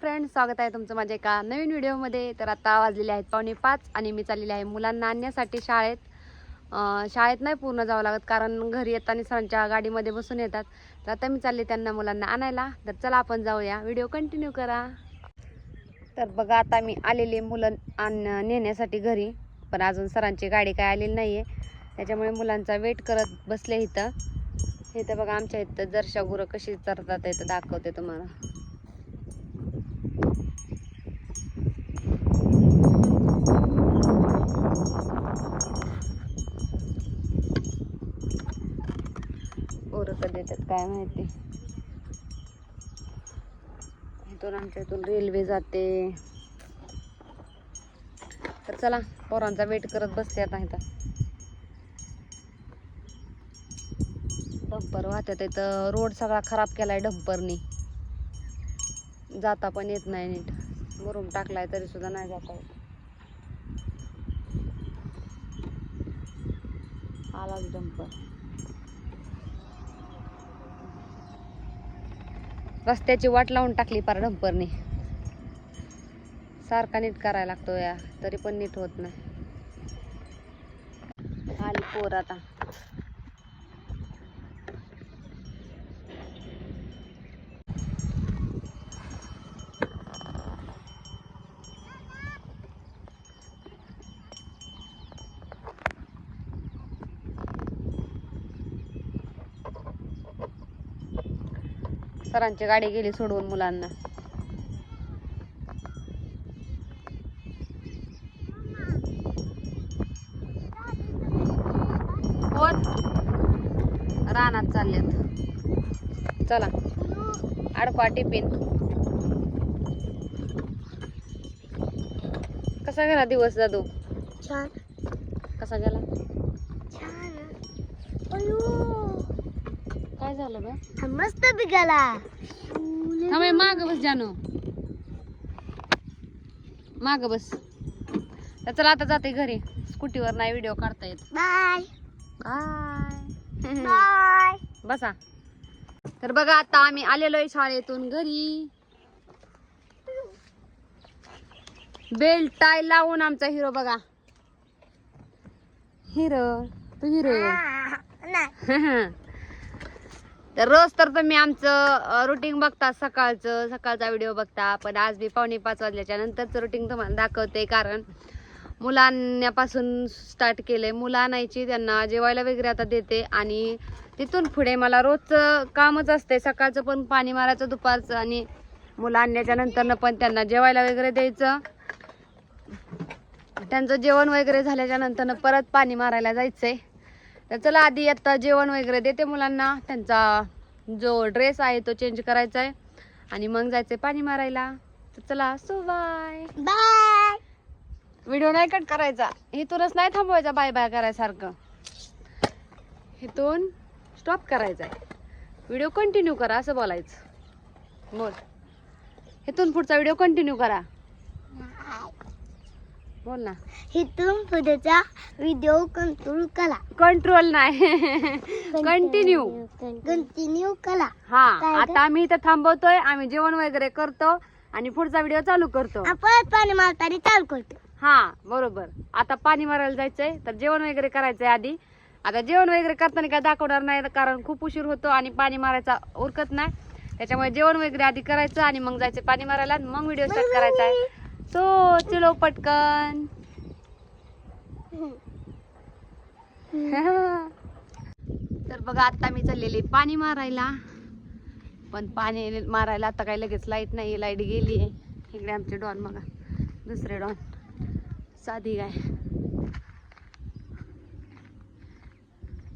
Friend स्वागत आहे तुमचं माझ्या एका नवीन व्हिडिओमध्ये. तर आता वाजलेले आहेत पावणे पाच आणि मी चाललेले आहे मुलांना आणण्यासाठी शाळेत. शाळेत नाही पूर्ण जावं लागत कारण घरी येताना सरांच्या गाडीमध्ये बसून येतात. तर आता मी चालले त्यांना मुलांना आणायला. तर चला आपण जाऊया. व्हिडिओ कंटिन्यू करा. तर बघा आता मी आलेले मुलं आण नेण्यासाठी घरी. पण अजून सरांची गाडी काय आलेली नाही आहे त्याच्यामुळे मुलांचा वेट करत बसले इथं. इथं बघा आमच्या इथं जरशा गुरं कशी चरतात इथं दाखवते तुम्हाला पोरं कधी येतात काय माहिती? इथून आमच्या इथून रेल्वे जाते. तर चला पोरांचा वेट करत बसते आता इथं. डंपर वाहत्यात इथं. रोड सगळा खराब केलाय डंपरनी जाता पण येत नाही नीट. मुरुम टाकलाय तरी सुद्धा नाही जाता येत. आलाच डंपर रस्त्याची वाट लावून टाकली पार डंपरने. सारखा नीट करायला लागतो या तरी पण नीट होत नाही. आली पोर आता. सरांची गाडी गेली सोडवून मुलांना. रानात चाललेत. चला. अडकवा टिफिन. कसा गेला दिवस जादू? छान. कसा गेला छान अयो काय झालं मस्त थांबे माग बस जानू. माग बस. तर चला आता जाते घरी. स्कूटीवर नाही व्हिडिओ काढता येत. बाय. काय बाय. बसा. तर बघा आता आम्ही आलेलोय शाळेतून घरी. बेल्ट टाय लावून आमचा हिरो बघा. हिरो तू हिरो. नाही. तर रोज तर तुम्ही आमचं रुटीन बघता सकाळचं सकाळचा व्हिडिओ बघता. पण आज मी पावणे पाच वाजल्याच्या नंतरचं रुटीन तुम्हाला दाखवते. कारण मुलांपासून स्टार्ट केले मुलं आणायची त्यांना जेवायला वगैरे आता देते. आणि तिथून पुढे मला रोजचं कामच असते सकाळचं पण पाणी मारायचं दुपारचं आणि मुलं आणण्याच्या नंतरनं पण त्यांना जेवायला वगैरे द्यायचं. त्यांचं जेवण वगैरे झाल्याच्या नंतरनं परत पाणी मारायला जायचं आहे तर चला आधी आता जेवण वगैरे देते मुलांना. त्यांचा जो ड्रेस आहे तो चेंज करायचा आहे. आणि मग जायचंय पाणी मारायला. तर चला सो बाय बाय व्हिडिओ नाही कट करायचा. इथूनच नाही थांबवायचा बाय बाय करायसारखं. इथून स्टॉप करायचा आहे व्हिडिओ कंटिन्यू करा असं बोलायचं. बोल. इथून पुढचा व्हिडिओ कंटिन्यू करा. बोल ना. इथून पुढचा व्हिडिओ कंट्रोल करा. कंट्रोल नाही. कंटिन्यू कंटिन्यू करा. हा? आता आम्ही इथं थांबवतोय आम्ही जेवण वगैरे करतो आणि पुढचा व्हिडिओ चालू करतो. आपण पाणी मारताना चालू करतो. हा बरोबर. आता पाणी मारायला जायचंय तर जेवण वगैरे करायचंय आधी. आता जेवण वगैरे करताना काय दाखवणार नाही कारण खूप उशीर होतो आणि पाणी मारायचा उरकत नाही. त्याच्यामुळे जेवण वगैरे आधी करायचं आणि मग जायचं पाणी मारायला मग व्हिडिओ स्टार्ट करायचा आहे. सो चलो पटकन. तर बघा आता मी चाललेली पाणी मारायला. पण पाणी मारायला आता काही लगेच लाइट नाही लाइट गेली आहे इकडे आमचे डॉन बघा दुसरे डॉन. साधी गाय.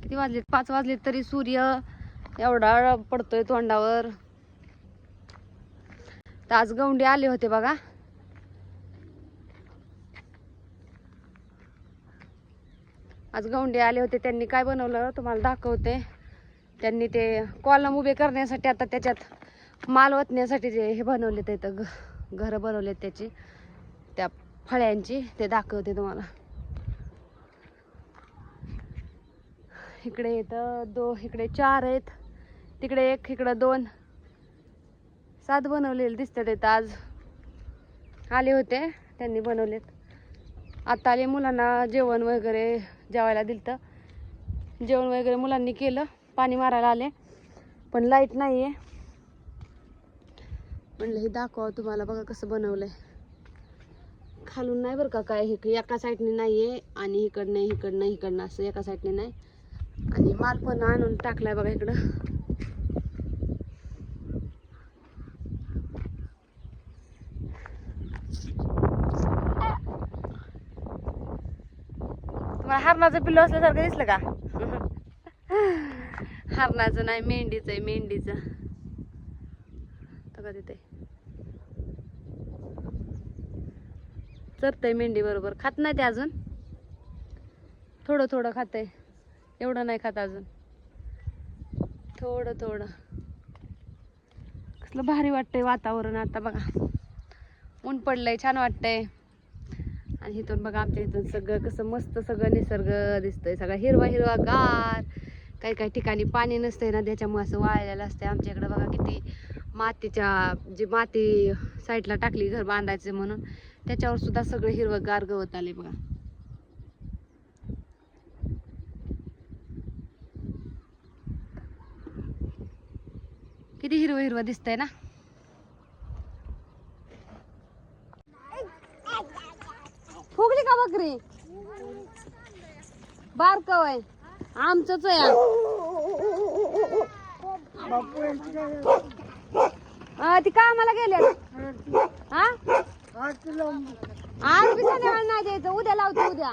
किती वाजलेत? पाच वाजले तरी सूर्य एवढा पडतोय तोंडावर. तर आज गवंडे आले होते बघा. आज गौंडे आले होते त्यांनी काय बनवलं तुम्हाला दाखवते. त्यांनी ते कॉलम उभे करण्यासाठी आता त्याच्यात माल ओतण्यासाठी जे हे बनवले ते तर घरं बनवलेत त्याची. त्या फळ्यांची ते दाखवते तुम्हाला. इकडे इथं दो इकडे चार आहेत. तिकडे एक इकडं दोन. सात बनवलेले दिसतात इथं आज. आले होते त्यांनी बनवलेत. आता आले मुलांना जेवण वगैरे जेवायला दिलतं. जेवण वगैरे मुलांनी केलं. पाणी मारायला आले. पण लाइट नाही आहे म्हणलं हे दाखवा तुम्हाला बघा कसं बनवलंय. खालून नाही बरं का काय हे एका साईडने नाही आहे आणि इकडनं इकडनं इकडनं असं एका साईडने नाही. आणि माल पण आणून टाकलाय बघा इकडं. हरणाचं पिल्लू असल्यासारखं दिसलं का? हरणाचं नाही मेंढीचं आहे मेंढीचं. बघा तिथे. चरतंय मेंढी बरोबर. खात नाही ते अजून? थोडं थोडं खातंय. एवढं नाही खात अजून. थोडं थोडं. कसलं भारी वाटतंय वातावरण आता बघा. ऊन पडलंय छान वाटतंय. आणि इथून बघा आमच्या इथून सगळं कसं मस्त सगळं निसर्ग दिसतंय. सगळा हिरवा हिरवा गार. काही काही ठिकाणी पाणी नसतंय ना त्याच्यामुळे असं वाळलेलं असतंय. आमच्या इकडं बघा किती मातीच्या जी माती साईडला टाकली घर बांधायचं म्हणून त्याच्यावर सुद्धा सगळं हिरवं गार गवत आले बघा. किती हिरवं हिरवं दिसतंय ना? बारक आहे आमचंच आहे ती कामाला गेले हा? आज बी संध्याकाळी नाही द्यायचं. उद्या लावते उद्या.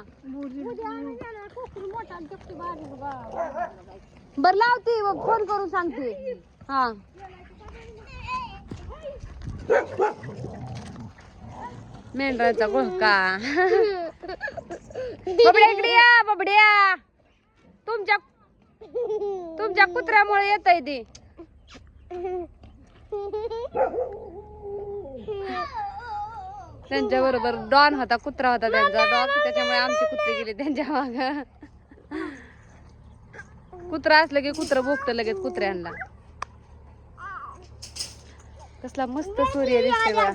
बर लावते. फोन करून सांगते. हा. मेंढराचा गोळका बबड्या इकडे या बबड्या तुमच्या तुमच्या कुत्र्यामुळे येत आहे ते त्यांच्या बरोबर डॉन होता कुत्रा होता त्यांचा डॉग त्याच्यामुळे आमचे कुत्रे गेले त्यांच्या माग कुत्रा असलं की कुत्र भोगत लगेच कुत्र्यांना कसला मस्त सूर्य दिसते बघा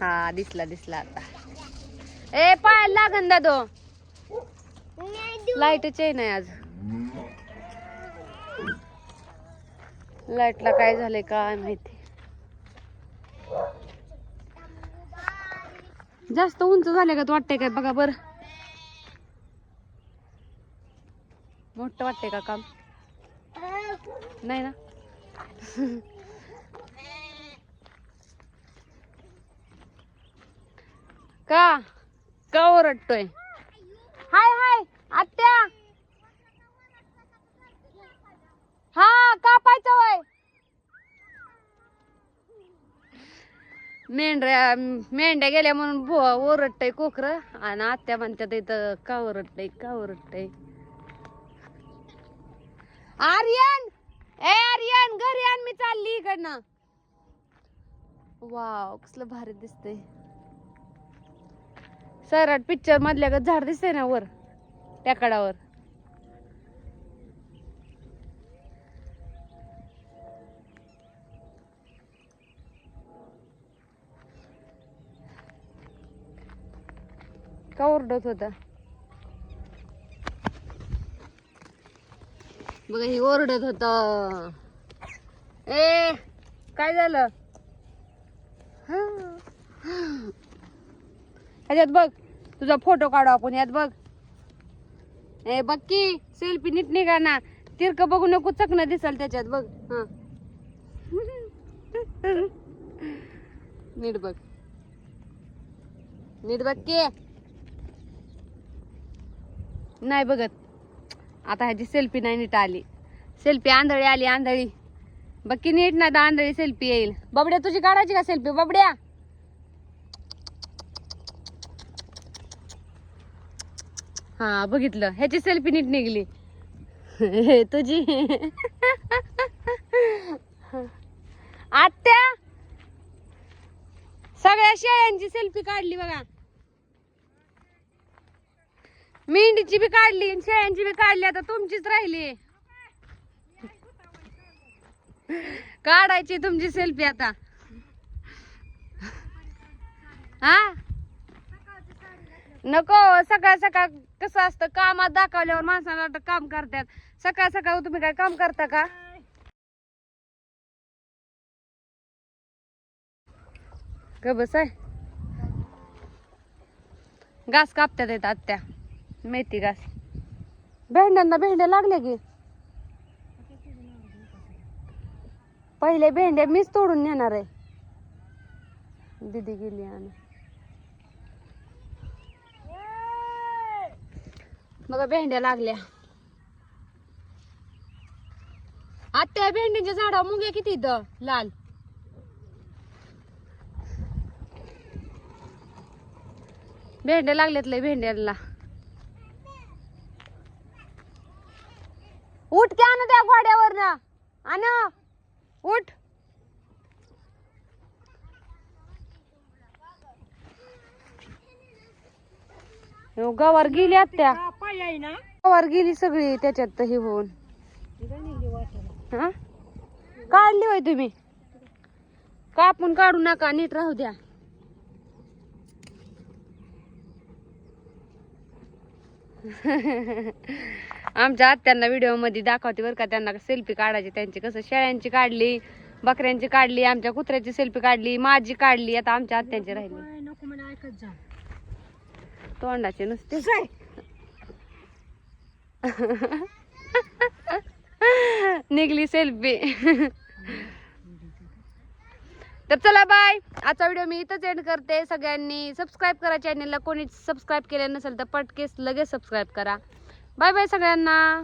हा दिसला दिसला आता. ए पाय लागन दादो. लाईटच आहे नाही आज. लाईटला काय झालंय काय माहिती. जास्त उंच झाले का वाटतंय काय बघा बर. मोठं वाटतंय का काम? नाही ना? का? का ओरडतोय? हाय हाय आत्या. हा कापायचं वय. मेंढ्या मेंढ्या गेल्या म्हणून भो ओरडतय कोकर. आणि आत्या म्हणतात इथं का ओरडतय का ओरडतय? आर्यन! ए आर्यन घरी आण मी चालली इकडनं. वाव कसलं भारी दिसतंय. सैराट पिक्चर मधल्या गत झाड दिसतंय ना वर? त्या का ओरडत होता? बघा ही ओरडत होत. ए काय झालं? ह्याच्यात बघ तुझा फोटो काढू आपण यात बघ. ए बघ की सेल्फी नीट निघा ना. तिरक बघू नको चकणं दिसल त्याच्यात बघ. हा. नीट बघ. नीट बघ की. नाही बघत. आता ह्याची सेल्फी नाही नीट आली. सेल्फी आंधळी आली आंधळी. बघ की नीट ना आंधळी सेल्फी येईल. बबड्या तुझी काढायची का सेल्फी बबड्या! हा बघितलं. ह्याची सेल्फी नीट निघली. तुझी. आत्या! सगळ्या शेळ्यांची सेल्फी काढली बघा. मेंढीची बी काढली शेळ्यांची बी काढली. आता तुमचीच राहिली. काढायची तुमची सेल्फी आता. हा? नको सकाळ सकाळ कसं असतं कामात दाखवल्यावर माणसाला वाटतं काम करतात. सकाळ सकाळ तुम्ही काय काम करता का? ग बस आहे. घास कापत्यात येत आत्या. मेथी घास. भेंड्यांना भेंड्या लागल्या की. पहिले भेंड्या मीच तोडून नेणार आहे. दीदी गेली आणि. बघा भेंड्या लागल्या. आत्या भेंडीच्या झाडा मुंग्या किती इथं? लाल. भेंड्या लागल्यात लय भेंड्याला. उठ की आण त्या घोड्यावर ना आण. उठ. हो, आत्या गवार गेली सगळी त्याच्यात हे होऊन. हा? काढली होय तुम्ही? कापून काढू नका नीट राहू द्या. आमच्या आत्यांना व्हिडिओमध्ये दाखवते बरं का त्यांना सेल्फी काढायची त्यांची कसं शेळ्यांची काढली बकऱ्यांची काढली आमच्या कुत्र्याची सेल्फी काढली माझी काढली आता आमच्या आत्यांची राहिली. तोंडाचे नुसते. निघली सेल्फी. तर चला बाय. आजचा व्हिडिओ मी इथंच एंड करते. सगळ्यांनी सबस्क्राईब करा चॅनलला कोणी सबस्क्राईब केलं नसेल तर पटकेस लगेच सबस्क्राईब करा. बाय बाय सगळ्यांना.